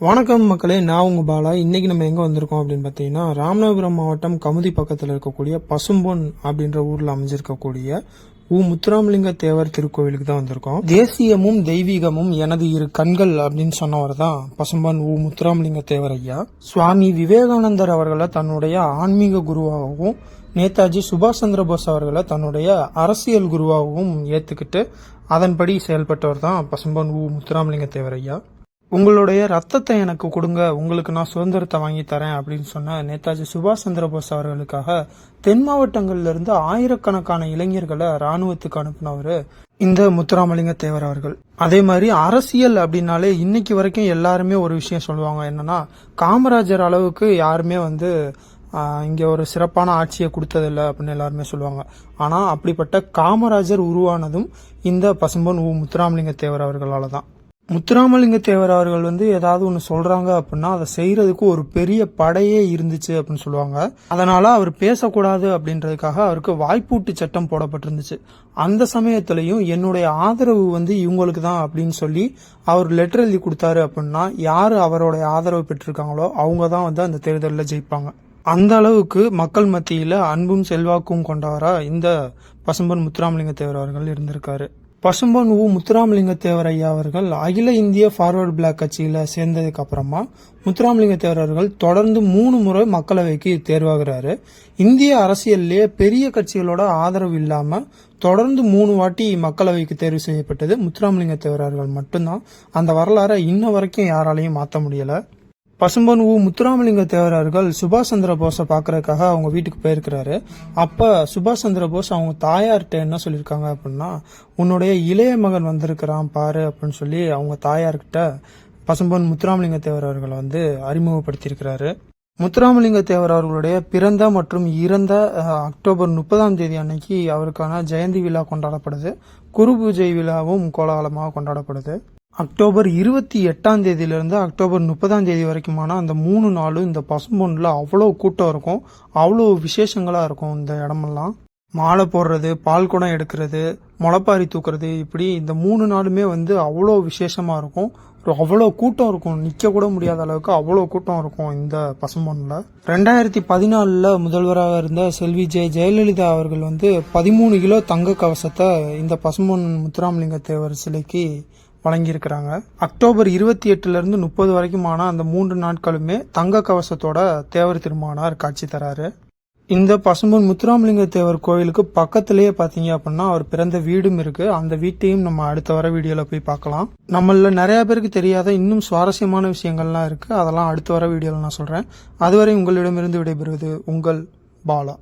வணக்கம் மக்களே நான் உங்க பாலா. இன்னைக்கு நம்ம எங்க வந்திருக்கோம் அப்படின்னு பார்த்தீங்கன்னா ராமநாதபுரம் மாவட்டம் கமுதி பக்கத்தில் இருக்கக்கூடிய பசும்பொன் அப்படின்ற ஊர்ல அமைஞ்சிருக்கக்கூடிய ஊ முத்துராமலிங்க தேவர் திருக்கோவிலுக்கு தான் வந்திருக்கோம். தேசியமும் தெய்வீகமும் எனது இரு கண்கள் அப்படின்னு சொன்னவர் தான் பசும்பொன் ஊ முத்துராமலிங்க தேவர் ஐயா. சுவாமி விவேகானந்தர் அவர்களை தன்னுடைய ஆன்மீக குருவாகவும் நேதாஜி சுபாஷ் சந்திர போஸ் அவர்களை தன்னுடைய அரசியல் குருவாகவும் ஏத்துக்கிட்டு அதன்படி செயல்பட்டவர் தான் பசும்பொன் ஊ முத்துராமலிங்க தேவர் ஐயா. உங்களுடைய ரத்தத்தை எனக்கு கொடுங்க உங்களுக்கு நான் சுதந்திரத்தை வாங்கி தரேன் அப்படின்னு சொன்ன நேதாஜி சுபாஷ் சந்திர போஸ் அவர்களுக்காக தென் மாவட்டங்கள்ல இருந்து ஆயிரக்கணக்கான இளைஞர்களை ராணுவத்துக்கு அனுப்பினவர் இந்த முத்துராமலிங்க தேவர் அவர்கள். அதே மாதிரி அரசியல் அப்படின்னாலே இன்னைக்கு வரைக்கும் எல்லாருமே ஒரு விஷயம் சொல்லுவாங்க. என்னன்னா காமராஜர் அளவுக்கு யாருமே வந்து இங்கே ஒரு சிறப்பான ஆட்சியை கொடுத்ததில்ல அப்படின்னு எல்லாருமே சொல்லுவாங்க. ஆனால் அப்படிப்பட்ட காமராஜர் உருவானதும் இந்த பசும்பொன் உ முத்துராமலிங்க தேவர் அவர்களால் தான் முத்துராமலிங்க தேவர் அவர்கள் வந்து ஏதாவது ஒன்று சொல்கிறாங்க அப்படின்னா அதை செய்கிறதுக்கு ஒரு பெரிய படையே இருந்துச்சு அப்படின்னு சொல்லுவாங்க. அதனால் அவர் பேசக்கூடாது அப்படின்றதுக்காக அவருக்கு வாய்ப்பூட்டு சட்டம் போடப்பட்டிருந்துச்சு. அந்த சமயத்திலையும் என்னுடைய ஆதரவு வந்து இவங்களுக்கு தான் அப்படின்னு சொல்லி அவர் லெட்டர் எழுதி கொடுத்தாரு அப்படின்னா யார் அவருடைய ஆதரவு பெற்றிருக்காங்களோ அவங்க தான் வந்து அந்த தேர்தலில் ஜெயிப்பாங்க. அந்த அளவுக்கு மக்கள் மத்தியில் அன்பும் செல்வாக்கும் கொண்டவராக இந்த பசும்பன் முத்துராமலிங்க தேவர் அவர்கள் இருந்திருக்காரு. பசும்பொன் உ முத்துராமலிங்க தேவர் ஐயா அவர்கள் அகில இந்திய ஃபார்வர்டு பிளாக் கட்சியில சேர்ந்ததுக்கு அப்புறமா முத்துராமலிங்க தேவர் அவர்கள் தொடர்ந்து மூணு முறை மக்களவைக்கு தேர்வாகிறாரு. இந்திய அரசியல்லையே பெரிய கட்சிகளோட ஆதரவு இல்லாம தொடர்ந்து மூணு வாட்டி மக்களவைக்கு தேர்வு செய்யப்பட்டது முத்துராமலிங்க தேவர் அவர்கள் மட்டும்தான். அந்த வரலாறை இன்ன வரைக்கும் யாராலையும் மாற்ற முடியல. பசும்பொன் உ முத்துராமலிங்க தேவரார்கள் சுபாஷ் சந்திர போஸை பார்க்கறதுக்காக அவங்க வீட்டுக்கு போயிருக்கிறாரு. அப்போ சுபாஷ் சந்திர போஸ் அவங்க தாயார்கிட்ட என்ன சொல்லியிருக்காங்க அப்படின்னா உன்னுடைய இளைய மகன் வந்திருக்கிறான் பாரு அப்படின்னு சொல்லி அவங்க தாயார்கிட்ட பசும்பொன் முத்துராமலிங்க தேவர் அவர்களை வந்து அறிமுகப்படுத்தியிருக்கிறாரு. முத்துராமலிங்க தேவர் அவர்களுடைய பிறந்த மற்றும் இறந்த அக்டோபர் முப்பதாம் தேதி அன்னைக்கு அவருக்கான ஜெயந்தி விழா கொண்டாடப்படுது. குரு பூஜை விழாவும் கோலாகலமாக கொண்டாடப்படுது. அக்டோபர் இருபத்தி எட்டாம் தேதியிலேருந்து அக்டோபர் முப்பதாம் தேதி வரைக்குமான அந்த மூணு நாளும் இந்த பசும்பொன்னில் அவ்வளோ கூட்டம் இருக்கும். அவ்வளோ விசேஷங்களாக இருக்கும் இந்த இடமெல்லாம். மாலை போடுறது பால் குடம் எடுக்கிறது முளப்பாரி தூக்குறது இப்படி இந்த மூணு நாளுமே வந்து அவ்வளோ விசேஷமாக இருக்கும். அவ்வளோ கூட்டம் இருக்கும். நிற்க கூட முடியாத அளவுக்கு அவ்வளோ கூட்டம் இருக்கும் இந்த பசும்பொன்னில். ரெண்டாயிரத்தி பதினாலில் முதல்வராக இருந்த செல்வி ஜெய ஜெயலலிதா அவர்கள் வந்து பதிமூணு கிலோ தங்க கவசத்தை இந்த பசும்பொன் முத்துராமலிங்க தேவர் சிலைக்கு வழங்கியிருக்கிறாங்க அக்டோபர் இருபத்தி எட்டுலேருந்து முப்பது வரைக்குமான அந்த மூன்று நாட்களுமே தங்க கவசத்தோட தேவர் திருமானார் காட்சி தராரு. இந்த பசும்பொன் முத்துராமலிங்க தேவர் கோயிலுக்கு பக்கத்திலேயே பாத்தீங்க அப்படின்னா அவர் பிறந்த வீடும் இருக்கு. அந்த வீட்டையும் நம்ம அடுத்த வர வீடியோல போய் பார்க்கலாம். நம்மள நிறைய பேருக்கு தெரியாத இன்னும் சுவாரஸ்யமான விஷயங்கள்லாம் இருக்கு. அதெல்லாம் அடுத்த வர வீடியோல நான் சொல்றேன். அதுவரை உங்களிடமிருந்து விடைபெறுவது உங்கள் பாலா.